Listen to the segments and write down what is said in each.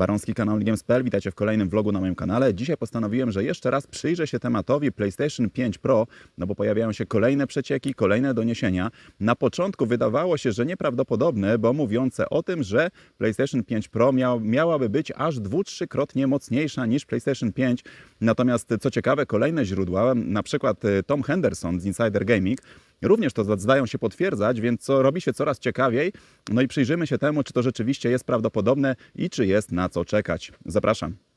Baronski, kanał Games.pl. Witajcie w kolejnym vlogu na moim kanale. Dzisiaj postanowiłem, że jeszcze raz przyjrzę się tematowi PlayStation 5 Pro, no bo pojawiają się kolejne przecieki, kolejne doniesienia. Na początku wydawało się, że nieprawdopodobne, bo mówiące o tym, że PlayStation 5 Pro miał, miałaby być aż dwu, trzykrotnie mocniejsza niż PlayStation 5. Natomiast co ciekawe, kolejne źródła, na przykład e, Tom Henderson z Insider Gaming, Również to zdają się potwierdzać, więc co robi się coraz ciekawiej. No i przyjrzymy się temu, czy to rzeczywiście jest prawdopodobne i czy jest na co czekać. Zapraszam.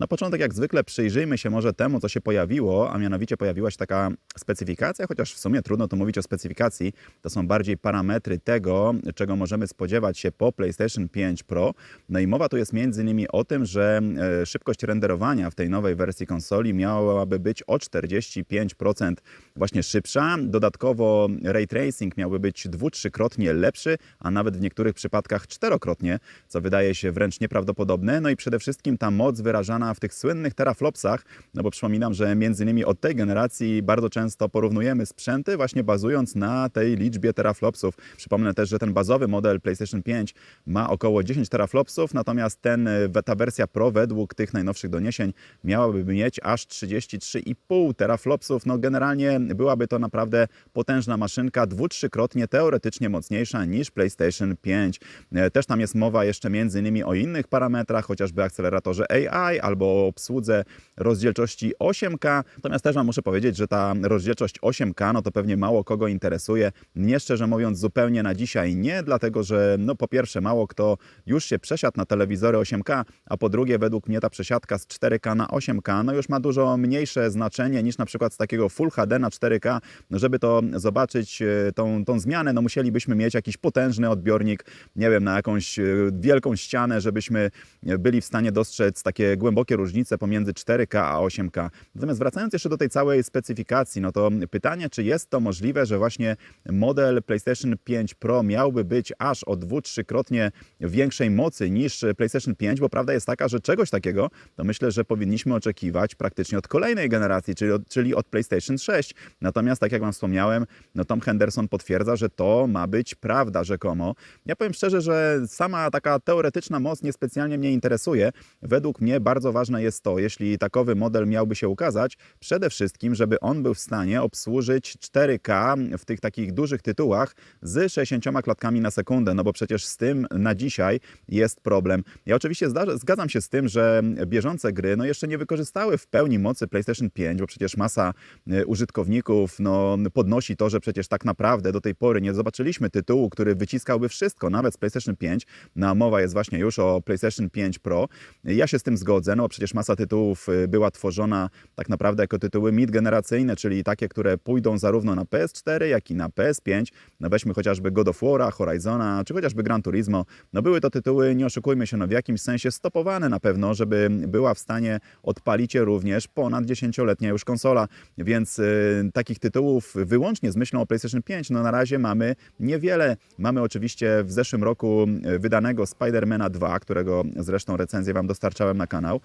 Na początek, jak zwykle, przyjrzyjmy się może temu, co się pojawiło, a mianowicie pojawiła się taka specyfikacja, chociaż w sumie trudno tu mówić o specyfikacji. To są bardziej parametry tego, czego możemy spodziewać się po PlayStation 5 Pro. No i mowa tu jest między innymi o tym, że e, szybkość renderowania w tej nowej wersji konsoli miałaby być o 45% właśnie szybsza. Dodatkowo ray tracing miałby być dwu, trzykrotnie lepszy, a nawet w niektórych przypadkach czterokrotnie, co wydaje się wręcz nieprawdopodobne. No i przede wszystkim ta moc wyrażana w tych słynnych teraflopsach, no bo przypominam, że między innymi od tej generacji bardzo często porównujemy sprzęty właśnie bazując na tej liczbie teraflopsów. Przypomnę też, że ten bazowy model PlayStation 5 ma około 10 teraflopsów, natomiast ten, e, ta wersja Pro według tych najnowszych doniesień miałaby mieć aż 33,5 teraflopsów. No generalnie byłaby to naprawdę potężna maszynka, dwu, trzykrotnie teoretycznie mocniejsza niż PlayStation 5. E, Też tam jest mowa jeszcze między innymi o innych parametrach, chociażby akceleratorze AI albo o obsłudze rozdzielczości 8K. Natomiast też wam muszę powiedzieć, że ta rozdzielczość 8K, no to pewnie mało kogo interesuje. Mnie szczerze mówiąc zupełnie na dzisiaj nie, dlatego że no po pierwsze mało kto już się przesiadł na telewizory 8K, a po drugie według mnie ta przesiadka z 4K na 8K no już ma dużo mniejsze znaczenie niż na przykład z takiego Full HD na 4K. No żeby to zobaczyć, e, tą, tą zmianę, no musielibyśmy mieć jakiś potężny odbiornik, nie wiem, na jakąś e, wielką ścianę, żebyśmy byli w stanie dostrzec takie głębokie różnice pomiędzy 4K a 8K. Natomiast wracając jeszcze do tej całej specyfikacji, no to pytanie, czy jest to możliwe, że właśnie model PlayStation 5 Pro miałby być aż o dwu, trzykrotnie większej mocy niż PlayStation 5, bo prawda jest taka, że czegoś takiego to myślę, że powinniśmy oczekiwać praktycznie od kolejnej generacji, czyli od, czyli od PlayStation 6. Natomiast, tak jak Wam wspomniałem, no Tom Henderson potwierdza, że to ma być prawda rzekomo. Ja powiem szczerze, że sama taka teoretyczna moc niespecjalnie mnie interesuje. Według mnie bardzo ważne jest to, jeśli takowy model miałby się ukazać, przede wszystkim, żeby on był w stanie obsłużyć 4K w tych takich dużych tytułach z 60 klatkami na sekundę, no bo przecież z tym na dzisiaj jest problem. Ja oczywiście zgadzam się z tym, że bieżące gry no jeszcze nie wykorzystały w pełni mocy PlayStation 5, bo przecież masa e, użytkowników no, podnosi to, że przecież tak naprawdę do tej pory nie zobaczyliśmy tytułu, który wyciskałby wszystko, nawet z PlayStation 5. No, a mowa jest właśnie już o PlayStation 5 Pro. Ja się z tym zgodzę, no przecież masa tytułów y, była tworzona tak naprawdę jako tytuły mid-generacyjne, czyli takie, które pójdą zarówno na PS4, jak i na PS5. No weźmy chociażby God of War'a, Horizona, czy chociażby Gran Turismo. No były to tytuły, nie oszukujmy się, no w jakimś sensie stopowane na pewno, żeby była w stanie odpalić je również ponad 10-letnia już konsola, więc y, takich tytułów wyłącznie z myślą o PlayStation 5, no na razie mamy niewiele. Mamy oczywiście w zeszłym roku y, wydanego Spidermana 2, którego zresztą recenzję Wam dostarczałem na kanał,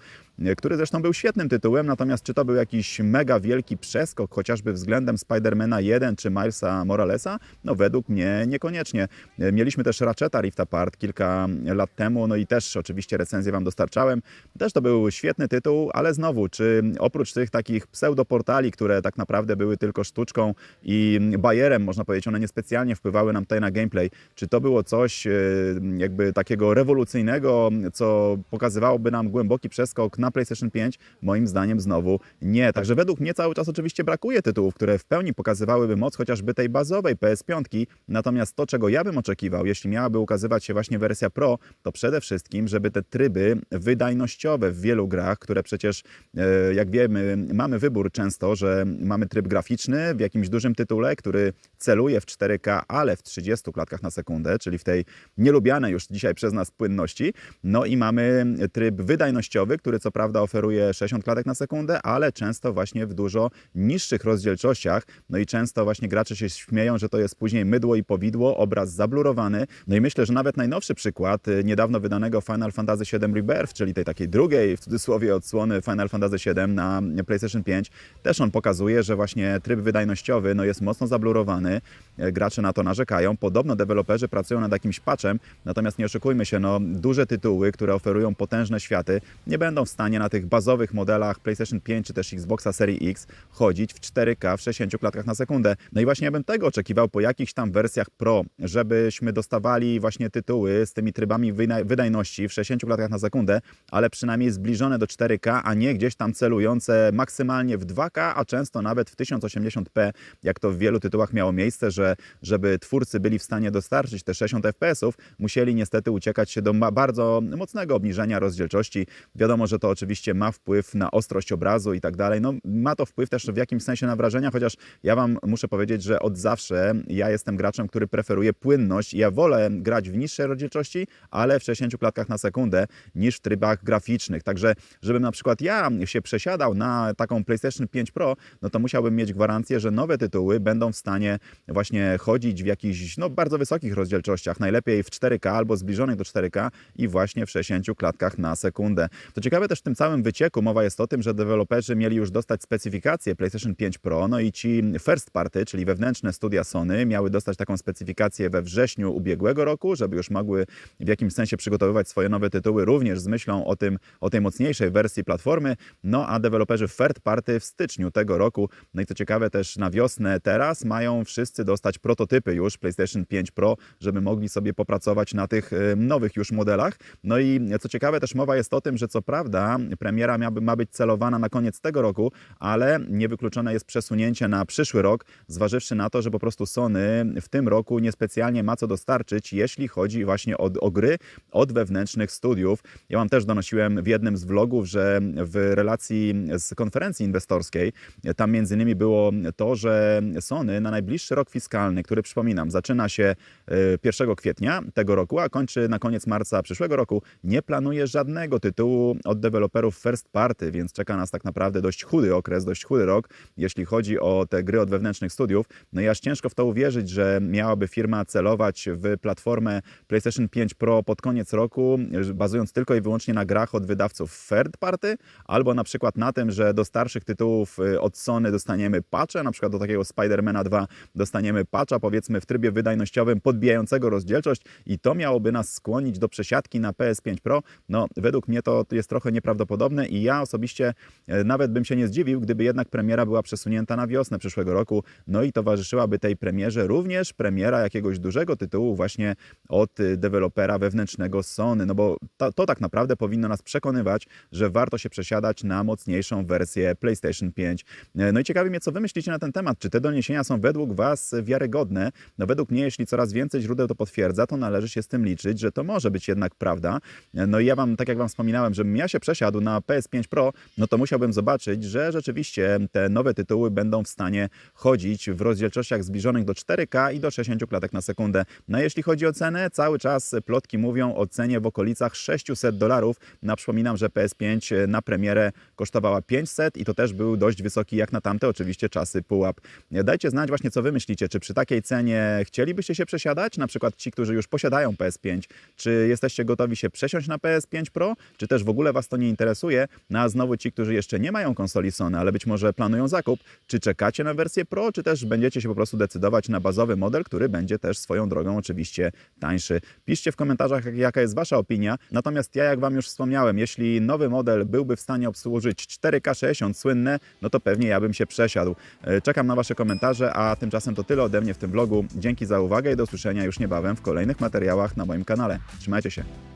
który zresztą był świetnym tytułem, natomiast czy to był jakiś mega wielki przeskok, chociażby względem Spidermana 1 czy Milesa Moralesa? No według mnie niekoniecznie. Mieliśmy też Ratcheta Rift Apart kilka lat temu, no i też oczywiście recenzję Wam dostarczałem. Też to był świetny tytuł, ale znowu, czy oprócz tych takich pseudoportali, które tak naprawdę były tylko sztuczką i bajerem, można powiedzieć, one niespecjalnie wpływały nam tutaj na gameplay, czy to było coś e, jakby takiego rewolucyjnego, co pokazywałoby nam głęboki przeskok na PlayStation 5? Moim zdaniem znowu nie. Także według mnie cały czas oczywiście brakuje tytułów, które w pełni pokazywałyby moc chociażby tej bazowej PS5, natomiast to, czego ja bym oczekiwał, jeśli miałaby ukazywać się właśnie wersja Pro, to przede wszystkim, żeby te tryby wydajnościowe w wielu grach, które przecież, e, jak wiemy, mamy wybór często, że mamy tryb graficzny w jakimś dużym tytule, który celuje w 4K, ale w 30 klatkach na sekundę, czyli w tej nielubianej już dzisiaj przez nas płynności. No i mamy tryb wydajnościowy, który co prawda oferuje 60 klatek na sekundę, ale często właśnie w dużo niższych rozdzielczościach. No i często właśnie gracze się śmieją, że to jest później mydło i powidło, obraz zablurowany. No i myślę, że nawet najnowszy przykład y, niedawno wydanego Final Fantasy VII Rebirth, czyli tej takiej drugiej w cudzysłowie odsłony Final Fantasy VII na PlayStation 5, też on pokazuje, że właśnie tryb wydajnościowy no, jest mocno zablurowany. E, Gracze na to narzekają. Podobno deweloperzy pracują nad jakimś patchem, natomiast nie oszukujmy się, no, duże tytuły, które oferują potężne światy, nie będą w stanie na tych bazowych modelach PlayStation 5 czy też Xboxa Series X chodzić w 4K w 60 klatkach na sekundę. No i właśnie ja bym tego oczekiwał po jakichś tam wersjach Pro, żebyśmy dostawali właśnie tytuły z tymi trybami wydajności w 60 klatkach na sekundę, ale przynajmniej zbliżone do 4K, a nie gdzieś tam celujące maksymalnie w 2K, a często nawet w 1080p, jak to w wielu tytułach miało miejsce, że żeby twórcy byli w stanie dostarczyć te 60 FPS-ów, musieli niestety uciekać się do bardzo mocnego obniżenia rozdzielczości. Wiadomo, że to oczywiście ma wpływ na ostrość obrazu i tak dalej. No, ma to wpływ też w jakimś sensie na wrażenia, chociaż ja Wam muszę powiedzieć, że od zawsze ja jestem graczem, który preferuje płynność ja wolę grać w niższej rozdzielczości, ale w 60 klatkach na sekundę niż w trybach graficznych. Także, żebym na przykład ja się przesiadał na taką PlayStation 5 Pro, no to musiałbym mieć gwarancję, że nowe tytuły będą w stanie właśnie chodzić w jakichś no, bardzo wysokich rozdzielczościach, najlepiej w 4K albo zbliżonych do 4K i właśnie w 60 klatkach na sekundę. To ciekawe też w tym całym wycieku mowa jest o tym, że deweloperzy mieli już dostać specyfikację PlayStation 5 Pro, no i ci first party, czyli wewnętrzne studia Sony, miały dostać taką specyfikację we wrześniu ubiegłego roku, żeby już mogły w jakimś sensie przygotowywać swoje nowe tytuły, również z myślą o, tym, o tej mocniejszej wersji platformy, no a deweloperzy third party w styczniu tego roku, no i co ciekawe też na wiosnę teraz mają wszyscy dostać prototypy już PlayStation 5 Pro, żeby mogli sobie popracować na tych e, nowych już modelach. No i co ciekawe też mowa jest o tym, że co prawda premiera miałaby, ma być celowana na koniec tego roku, ale niewykluczone jest przesunięcie na przyszły rok, zważywszy na to, że po prostu Sony w tym roku niespecjalnie ma co dostarczyć, jeśli chodzi właśnie o, o gry od wewnętrznych studiów. Ja Wam też donosiłem w jednym z vlogów, że w relacji z konferencji inwestorskiej, tam między innymi było to, że Sony na najbliższy rok fiskalny, który przypominam, zaczyna się e, 1 kwietnia tego roku, a kończy na koniec marca przyszłego roku, nie planuje żadnego tytułu od deweloperów first party, więc czeka nas tak naprawdę dość chudy okres, dość chudy rok, jeśli chodzi o te gry od wewnętrznych studiów. No i aż ciężko w to uwierzyć, że miałaby firma celować w platformę PlayStation 5 Pro pod koniec roku, bazując tylko i wyłącznie na grach od wydawców third party, albo na przykład na tym, że do starszych tytułów y, od Sony dostaniemy patcha, na przykład do takiego Spidermana 2 dostaniemy patcha, powiedzmy w trybie wydajnościowym podbijającego rozdzielczość i to miałoby nas skłonić do przesiadki na PS5 Pro. No, według mnie to jest trochę nieprawdopodobne i ja osobiście e, nawet bym się nie zdziwił, gdyby jednak premiera była przesunięta na wiosnę przyszłego roku, no i towarzyszyłaby tej premierze również premiera jakiegoś dużego tytułu właśnie od y, dewelopera wewnętrznego Sony, no bo to, to tak naprawdę powinno nas przekonywać, że warto się przesiadać na mocniejszą wersję PlayStation 5. E, No i ciekawi mnie, co wy myślicie na ten temat. Czy te doniesienia są według was wiarygodne? No według mnie, jeśli coraz więcej źródeł to potwierdza, to należy się z tym liczyć, że to może być jednak prawda. E, No i ja wam, tak jak wam wspominałem, żebym ja się przesiadł na PS5 Pro, no to musiałbym zobaczyć, że rzeczywiście te nowe tytuły będą w stanie chodzić w rozdzielczościach zbliżonych do 4K i do 60 klatek na sekundę. No jeśli chodzi o cenę, cały czas plotki mówią o cenie w okolicach 600 dolarów. No, przypominam, że PS5 na premierę kosztowała 500 i to też był dość wysoki jak na tamte oczywiście czasy pułap. Dajcie znać właśnie, co wy myślicie. Czy przy takiej cenie chcielibyście się przesiadać? Na przykład ci, którzy już posiadają PS5. Czy jesteście gotowi się przesiąść na PS5 Pro? Czy też w ogóle was to nie interesuje? No a znowu ci, którzy jeszcze nie mają konsoli Sony, ale być może planują zakup. Czy czekacie na wersję Pro, czy też będziecie się po prostu decydować na bazowy model, który będzie też swoją drogą oczywiście tańszy? Piszcie w komentarzach, jak- jaka jest wasza opinia. Natomiast ja, jak wam już wspomniałem, jeśli nowy model byłby w stanie obsłużyć 4K60 słynne, no to pewnie ja bym się przesiadł. E, Czekam na wasze komentarze, a tymczasem to tyle ode mnie w tym vlogu. Dzięki za uwagę i do usłyszenia już niebawem w kolejnych materiałach na moim kanale. Trzymajcie się.